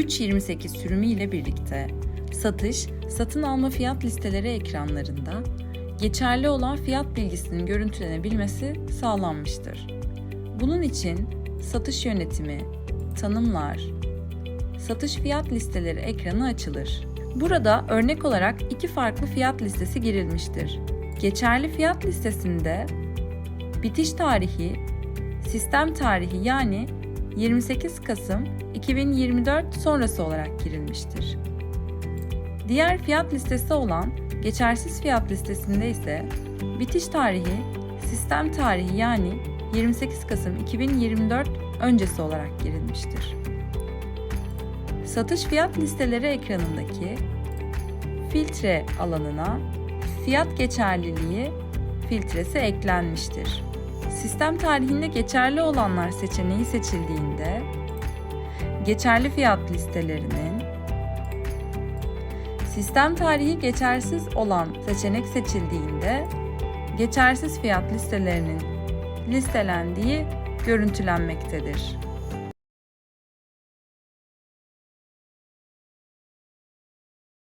3.28 sürümü ile birlikte satış, satın alma fiyat listeleri ekranlarında geçerli olan fiyat bilgisinin görüntülenebilmesi sağlanmıştır. Bunun için satış yönetimi, tanımlar, satış fiyat listeleri ekranı açılır. Burada örnek olarak iki farklı fiyat listesi girilmiştir. Geçerli fiyat listesinde bitiş tarihi, sistem tarihi yani 28 Kasım 2024 sonrası olarak girilmiştir. Diğer fiyat listesi olan geçersiz fiyat listesinde ise bitiş tarihi, sistem tarihi yani 28 Kasım 2024 öncesi olarak girilmiştir. Satış fiyat listeleri ekranındaki filtre alanına fiyat geçerliliği filtresi eklenmiştir. Sistem tarihinde geçerli olanlar seçeneği seçildiğinde geçerli fiyat listelerinin sistem tarihi geçersiz olan seçenek seçildiğinde geçersiz fiyat listelerinin listelendiği görüntülenmektedir.